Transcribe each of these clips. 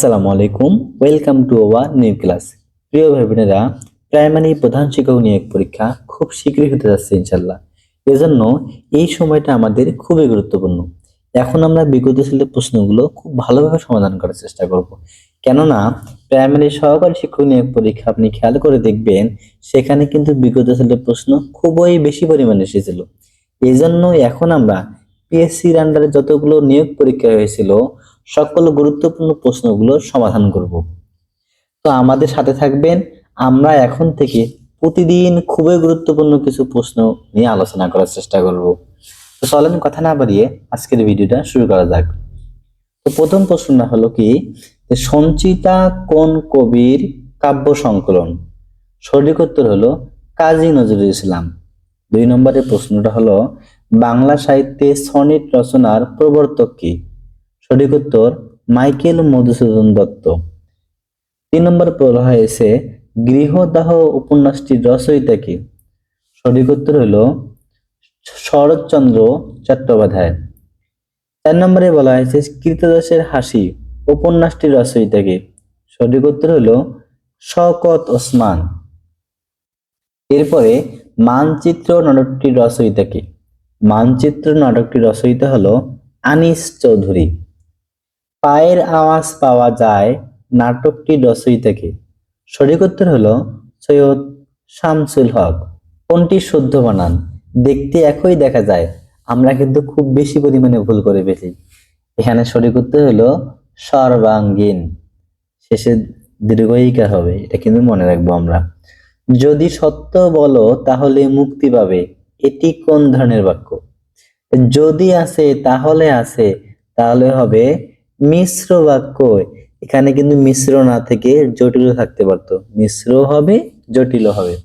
আসসালামু আলাইকুম welcome to our new class প্রিয় ভাই বোনেরা প্রাইমারি প্রধান শিক্ষক নিয়োগ পরীক্ষা খুব শীঘ্রই হতে যাচ্ছে ইনশাল্লাহ এজন্য এই সময়টা আমাদের খুবই গুরুত্বপূর্ণ। এখন আমরা বিগত প্রশ্নগুলো খুব ভালোভাবে সমাধান করার চেষ্টা করব। কেননা প্রাইমারি সহকারী শিক্ষক নিয়োগ পরীক্ষা আপনি খেয়াল করে দেখবেন, সেখানে কিন্তু বিগত প্রশ্ন খুবই বেশি পরিমাণে এসেছিল। এই জন্য এখন আমরা পিএসসির আন্ডারে যতগুলো নিয়োগ পরীক্ষা হয়েছিল সকল গুরুত্বপূর্ণ প্রশ্নগুলো সমাধান করব। তো আমাদের সাথে থাকবেন আমরা এখন থেকে প্রতিদিন খুবই গুরুত্বপূর্ণ কিছু প্রশ্ন নিয়ে আলোচনা করার চেষ্টা করব। তো চলেন কথা না বাড়িয়ে আজকের ভিডিওটা শুরু করা যাক। তো প্রথম প্রশ্নটা হলো কি সঞ্চিতা কোন কবির কাব্য সংকলন? সঠিক উত্তর হলো কাজী নজরুল ইসলাম। দুই নম্বরের প্রশ্নটা হলো, বাংলা সাহিত্যে সনেট রচনার প্রবর্তক কি? সঠিক উত্তর মাইকেল মধুসূদন দত্ত। তিন নম্বর বলা হয়েছে, গৃহদাহ উপন্যাসটির রচয়িতা কি? সঠিক উত্তর হল শরৎচন্দ্র চট্টোপাধ্যায়। চার নম্বরে বলা হয়েছে, কৃতদাসের হাসি উপন্যাসটির রচয়িতা কি? সঠিক উত্তর হল শওকত ওসমান। এরপরে মানচিত্র নাটকটির রচয়িতা কি? মানচিত্র নাটকটির রচয়িতা হলো আনিস চৌধুরী। পায়ের আওয়াজ পাওয়া যায় নাটকটির থেকে। সঠিক উত্তর হল সৈয়দ শামসুল হক। কোনটি শুদ্ধ বানান? দেখতে একই দেখা যায়। আমরা কিন্তু খুব বেশি পরিমাণে ভুল করে ফেলি। এখানে সঠিক উত্তর হলো সর্বাঙ্গীন। শেষে দীর্ঘইকার হবে, এটা কিন্তু মনে রাখব আমরা। যদি সত্য বলো, তাহলে মুক্তি পাবে। এটি কোন ধরনের বাক্য? যদি আছে, তাহলে আছে, তাহলে হবে মিশ্র বাক্য। এখানে কিন্তু মিশ্র না থেকে জটিল থাকতে পারতো। মিশ্র হবে, জটিল হবে।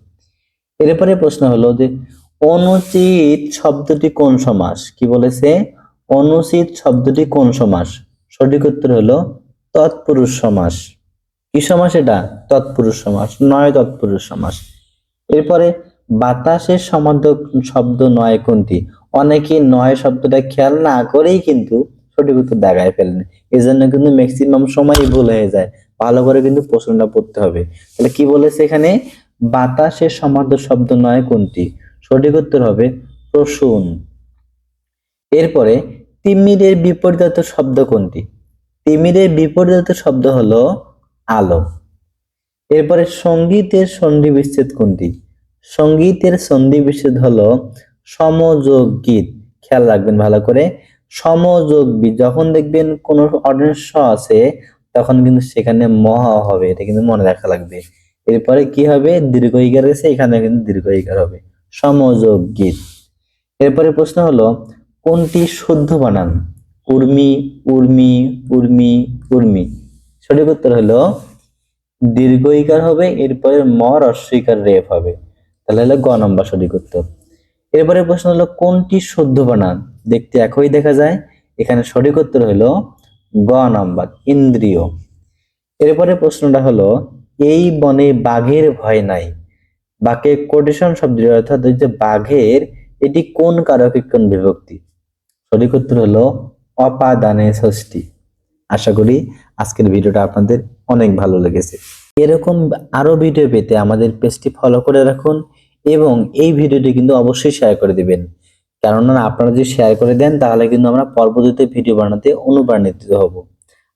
এরপরে প্রশ্ন হলো যে, অনুচিত শব্দটি কোন সমাস? কি বলেছে? অনুচিত শব্দটি কোন সমাস? সঠিক উত্তর হলো তৎপুরুষ সমাস। কি সমাস এটা? তৎপুরুষ সমাস, নয় তৎপুরুষ সমাস। এরপরে, বাতাসের সমার্থক শব্দ নয় কোনটি? অনেকে নয় শব্দটা খেয়াল না করেই কিন্তু সঠিক উত্তর দেখায় ফেলেন। এই জন্য কিন্তু ম্যাক্সিমাম সময়ই ভুল হয়ে যায়। ভালো করে কিন্তু প্রশ্নটা পড়তে হবে। তাহলে কি বলেছে এখানে? বাতাসের সমার্থ শব্দ নয় কোনটি? সঠিক উত্তর হবে প্রসূন। এরপরে, তিমিরের বিপরীত শব্দ কোনটি? তিমিরের বিপরীত শব্দ হলো আলো। এরপরে, সঙ্গীতের সন্ধি বিচ্ছেদ কোনটি? সঙ্গীতের সন্ধি বিচ্ছেদ হলো সমযোগ গীত। খেয়াল রাখবেন ভালো করে। সমযোগ। যখন দেখবেন কোন অডিয়েন্স আছে, তখন কিন্তু সেখানে মহা হবে, এটা কিন্তু মনে রাখা লাগবে। এরপরে কি হবে? দীর্ঘ ইকার গেছে এখানে কিন্তু দীর্ঘ ইকার হবে। সমযোগ। গীত এরপরে প্রশ্ন হলো, কোনটি শুদ্ধ বানান? উর্মি উর্মি উর্মি উর্মি। সঠিক উত্তর হলো, দীর্ঘ ইকার হবে, এরপরে ম রস্বইকার রেফ হবে। তাহলে হলো গ নম্বর সঠিক উত্তর। এরপরে প্রশ্ন হলো, কোনটি শুদ্ধ বানান? দেখতে একই দেখা যায়। এখানে সঠিক উত্তর হলো গ নাম্বার, ইন্দ্রিয়। এরপরে প্রশ্নটা হলো, এই বনে বাঘের ভয় নাই? বাকে কোটেশন শব্দ অর্থাৎ যে বাঘের, এটি কোন কারকিকন বিভক্তি? সঠিক উত্তর হলো অপাদানে ষষ্ঠী। আশা করি আজকের ভিডিওটা আপনাদের অনেক ভালো লেগেছে। এরকম আরও ভিডিও পেতে আমাদের পেজটি ফলো করে রাখুন। এবং এই ভিডিওটি কিন্তু অবশ্যই শেয়ার করে দিবেন। কেননা আপনারা যদি শেয়ার করে দেন, তাহলে কিন্তু আমরা পরবর্তীতে ভিডিও বানাতে অনুপ্রাণিত হব।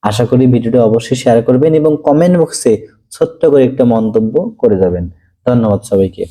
আশা করি ভিডিওটি অবশ্যই শেয়ার করবেন এবং কমেন্ট বক্সে ছোট্ট করে একটা মন্তব্য করে যাবেন। ধন্যবাদ সবাইকে।